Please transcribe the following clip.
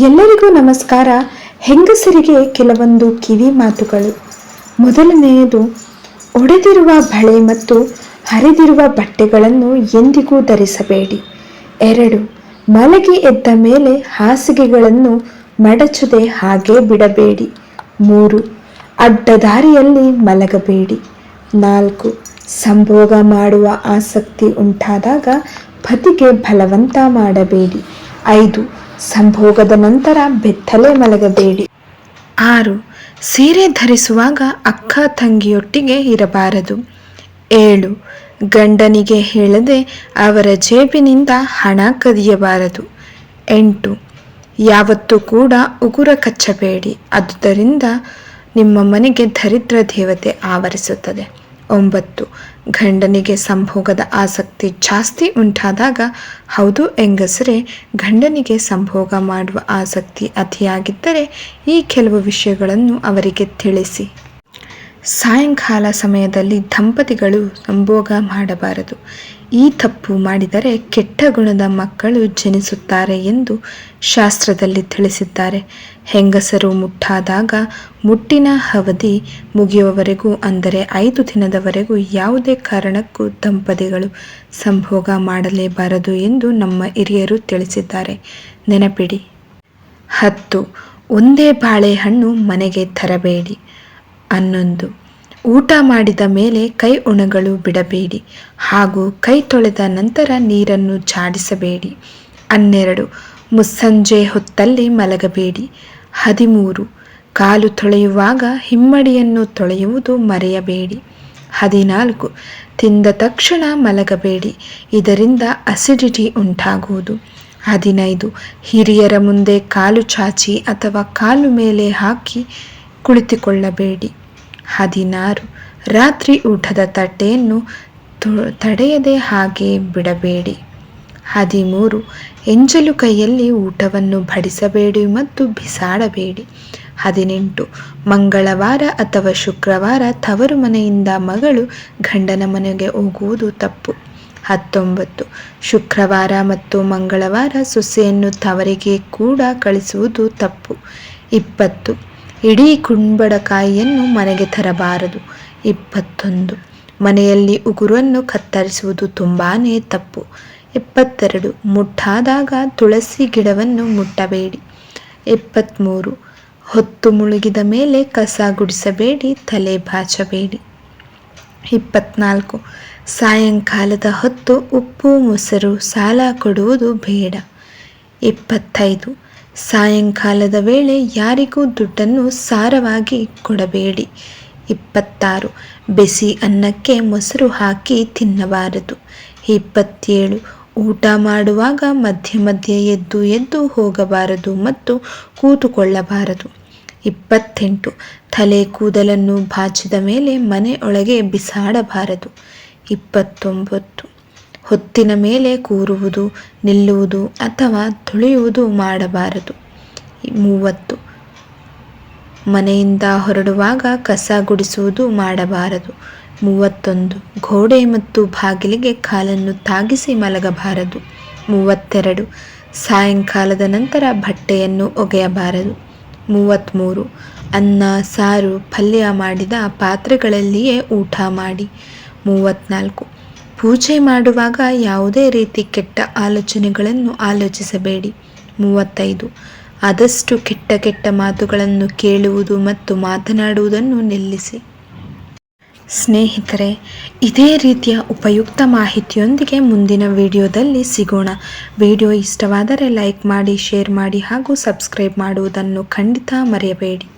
ಎಲ್ಲರಿಗೂ ನಮಸ್ಕಾರ. ಹೆಂಗಸರಿಗೆ ಕೆಲವೊಂದು ಕಿವಿ ಮಾತುಗಳು. ಮೊದಲನೆಯದು, ಒಡೆದಿರುವ ಬಳೆ ಮತ್ತು ಹರಿದಿರುವ ಬಟ್ಟೆಗಳನ್ನು ಎಂದಿಗೂ ಧರಿಸಬೇಡಿ. ಎರಡು, ಮಲಗಿ ಎದ್ದ ಮೇಲೆ ಹಾಸಿಗೆಗಳನ್ನು ಮಡಚದೆ ಹಾಗೆ ಬಿಡಬೇಡಿ. ಮೂರು ಅಡ್ಡದಾರಿಯಲ್ಲಿ ಮಲಗಬೇಡಿ. ನಾಲ್ಕು, ಸಂಭೋಗ ಮಾಡುವ ಆಸಕ್ತಿ ಉಂಟಾದಾಗ ಪತಿಗೆ ಬಲವಂತ ಮಾಡಬೇಡಿ. ಐದು ಸಂಭೋಗದ ನಂತರ ಬೆತ್ತಲೆ ಮಲಗಬೇಡಿ. ಆರು, ಸೀರೆ ಧರಿಸುವಾಗ ಅಕ್ಕ ತಂಗಿಯೊಟ್ಟಿಗೆ ಇರಬಾರದು. ಏಳು, ಗಂಡನಿಗೆ ಹೇಳದೆ ಅವರ ಜೇಬಿನಿಂದ ಹಣ ಕದಿಯಬಾರದು. ಎಂಟು, ಯಾವತ್ತೂ ಕೂಡ ಉಗುರ ಕಚ್ಚಬೇಡಿ. ಅದುದರಿಂದ ನಿಮ್ಮ ಮನೆಗೆ ದರಿದ್ರ ದೇವತೆ ಆವರಿಸುತ್ತದೆ. ಒಂಬತ್ತು ಗಂಡನಿಗೆ ಸಂಭೋಗದ ಆಸಕ್ತಿ ಜಾಸ್ತಿ ಉಂಟಾದಾಗ, ಹೌದು ಹೆಂಗಸರೇ, ಗಂಡನಿಗೆ ಸಂಭೋಗ ಮಾಡುವ ಆಸಕ್ತಿ ಅತಿಯಾಗಿದ್ದರೆ ಈ ಕೆಲವು ವಿಷಯಗಳನ್ನು ಅವರಿಗೆ ತಿಳಿಸಿ. ಸಾಯಂಕಾಲ ಸಮಯದಲ್ಲಿ ದಂಪತಿಗಳು ಸಂಭೋಗ ಮಾಡಬಾರದು. ಈ ತಪ್ಪು ಮಾಡಿದರೆ ಕೆಟ್ಟ ಗುಣದ ಮಕ್ಕಳು ಜನಿಸುತ್ತಾರೆ ಎಂದು ಶಾಸ್ತ್ರದಲ್ಲಿ ತಿಳಿಸಿದ್ದಾರೆ. ಹೆಂಗಸರು ಮುಟ್ಟಾದಾಗ ಮುಟ್ಟಿನ ಅವಧಿ ಮುಗಿಯುವವರೆಗೂ ಅಂದರೆ ಐದು ದಿನದವರೆಗೂ ಯಾವುದೇ ಕಾರಣಕ್ಕೂ ದಂಪತಿಗಳು ಸಂಭೋಗ ಮಾಡಲೇಬಾರದು ಎಂದು ನಮ್ಮ ಹಿರಿಯರು ತಿಳಿಸಿದ್ದಾರೆ. ನೆನಪಿಡಿ, ಹತ್ತು, ಒಂದೇ ಬಾಳೆಹಣ್ಣು ಮನೆಗೆ ತರಬೇಡಿ. ಹನ್ನೊಂದು ಊಟ ಮಾಡಿದ ಮೇಲೆ ಕೈ ಉಣಗಳು ಬಿಡಬೇಡಿ ಹಾಗೂ ಕೈ ತೊಳೆದ ನಂತರ ನೀರನ್ನು ಜಾಡಿಸಬೇಡಿ ಹನ್ನೆರಡು ಮುಸ್ಸಂಜೆ ಹೊತ್ತಲ್ಲಿ ಮಲಗಬೇಡಿ. ಹದಿಮೂರು, ಕಾಲು ತೊಳೆಯುವಾಗ ಹಿಮ್ಮಡಿಯನ್ನು ತೊಳೆಯುವುದು ಮರೆಯಬೇಡಿ. ಹದಿನಾಲ್ಕು, ತಿಂದ ತಕ್ಷಣ ಮಲಗಬೇಡಿ. ಇದರಿಂದ ಅಸಿಡಿಟಿ ಉಂಟಾಗುವುದು. ಹದಿನೈದು, ಹಿರಿಯರ ಮುಂದೆ ಕಾಲು ಚಾಚಿ ಅಥವಾ ಕಾಲು ಮೇಲೆ ಹಾಕಿ ಕುಳಿತುಕೊಳ್ಳಬೇಡಿ. ಹದಿನಾರು. ರಾತ್ರಿ ಊಟದ ತಟ್ಟೆಯನ್ನು ತಡೆಯದೆ ಹಾಗೆ ಬಿಡಬೇಡಿ. ಹದಿಮೂರು. ಎಂಜಲು ಕೈಯಲ್ಲಿ ಊಟವನ್ನು ಬಡಿಸಬೇಡಿ ಮತ್ತು ಬಿಸಾಡಬೇಡಿ. ಹದಿನೆಂಟು. ಮಂಗಳವಾರ ಅಥವಾ ಶುಕ್ರವಾರ ತವರು ಮನೆಯಿಂದ ಮಗಳು ಗಂಡನ ಮನೆಗೆ ಹೋಗುವುದು ತಪ್ಪು. ಹತ್ತೊಂಬತ್ತು. ಶುಕ್ರವಾರ ಮತ್ತು ಮಂಗಳವಾರ ಸೊಸೆಯನ್ನು ತವರಿಗೆ ಕೂಡ ಕಳಿಸುವುದು ತಪ್ಪು. ಇಪ್ಪತ್ತು. ಇಡೀ ಕುಂಬಳಕಾಯಿಯನ್ನು ಮನೆಗೆ ತರಬಾರದು. ಇಪ್ಪತ್ತೊಂದು. ಮನೆಯಲ್ಲಿ ಉಗುರನ್ನು ಕತ್ತರಿಸುವುದು ತುಂಬಾ ತಪ್ಪು. ಇಪ್ಪತ್ತೆರಡು. ಮುಟ್ಟಾದಾಗ ತುಳಸಿ ಗಿಡವನ್ನು ಮುಟ್ಟಬೇಡಿ. ಇಪ್ಪತ್ತ್ಮೂರು ಹೊತ್ತು ಮುಳುಗಿದ ಮೇಲೆ ಕಸ ಗುಡಿಸಬೇಡಿ, ತಲೆ ಬಾಚಬೇಡಿ. ಇಪ್ಪತ್ನಾಲ್ಕು. ಸಾಯಂಕಾಲದ ಹೊತ್ತು ಉಪ್ಪು, ಮೊಸರು, ಸಾಲ ಕೊಡುವುದು ಬೇಡ. ಇಪ್ಪತ್ತೈದು. ಸಾಯಂಕಾಲದ ವೇಳೆ ಯಾರಿಗೂ ದುಡ್ಡನ್ನು ಸಾರವಾಗಿ ಕೊಡಬೇಡಿ. ಇಪ್ಪತ್ತಾರು. ಬಿಸಿ ಅನ್ನಕ್ಕೆ ಮೊಸರು ಹಾಕಿ ತಿನ್ನಬಾರದು. ಇಪ್ಪತ್ತೇಳು. ಊಟ ಮಾಡುವಾಗ ಮಧ್ಯ ಮಧ್ಯೆ ಎದ್ದು ಎದ್ದು ಹೋಗಬಾರದು ಮತ್ತು ಕೂತುಕೊಳ್ಳಬಾರದು. ಇಪ್ಪತ್ತೆಂಟು. ತಲೆ ಕೂದಲನ್ನು ಬಾಚಿದ ಮೇಲೆ ಮನೆ ಬಿಸಾಡಬಾರದು. ಇಪ್ಪತ್ತೊಂಬತ್ತು. ಹೊತ್ತಿನ ಮೇಲೆ ಕೂರುವುದು, ನಿಲ್ಲುವುದು ಅಥವಾ ತುಳಿಯುವುದು ಮಾಡಬಾರದು. ಮೂವತ್ತು. ಮನೆಯಿಂದ ಹೊರಡುವಾಗ ಕಸ ಗುಡಿಸುವುದು ಮಾಡಬಾರದು. ಮೂವತ್ತೊಂದು. ಗೋಡೆ ಮತ್ತು ಬಾಗಿಲಿಗೆ ಕಾಲನ್ನು ತಾಗಿಸಿ ಮಲಗಬಾರದು. ಮೂವತ್ತೆರಡು. ಸಾಯಂಕಾಲದ ನಂತರ ಬಟ್ಟೆಯನ್ನು ಒಗೆಯಬಾರದು. ಮೂವತ್ತ್ಮೂರು ಅನ್ನ, ಸಾರು, ಪಲ್ಯ ಮಾಡಿದ ಪಾತ್ರೆಗಳಲ್ಲಿಯೇ ಊಟ ಮಾಡಿ. ಮೂವತ್ತ್ನಾಲ್ಕು ಪೂಜೆ ಮಾಡುವಾಗ ಯಾವುದೇ ರೀತಿ ಕೆಟ್ಟ ಆಲೋಚನೆಗಳನ್ನು ಆಲೋಚಿಸಬೇಡಿ. ಮೂವತ್ತೈದು. ಆದಷ್ಟು ಕೆಟ್ಟ ಕೆಟ್ಟ ಮಾತುಗಳನ್ನು ಕೇಳುವುದು ಮತ್ತು ಮಾತನಾಡುವುದನ್ನು ನಿಲ್ಲಿಸಿ. ಸ್ನೇಹಿತರೆ, ಇದೇ ರೀತಿಯ ಉಪಯುಕ್ತ ಮಾಹಿತಿಯೊಂದಿಗೆ ಮುಂದಿನ ವಿಡಿಯೋದಲ್ಲಿ ಸಿಗೋಣ. ವಿಡಿಯೋ ಇಷ್ಟವಾದರೆ ಲೈಕ್ ಮಾಡಿ, ಶೇರ್ ಮಾಡಿ ಹಾಗೂ ಸಬ್ಸ್ಕ್ರೈಬ್ ಮಾಡುವುದನ್ನು ಖಂಡಿತ ಮರೆಯಬೇಡಿ.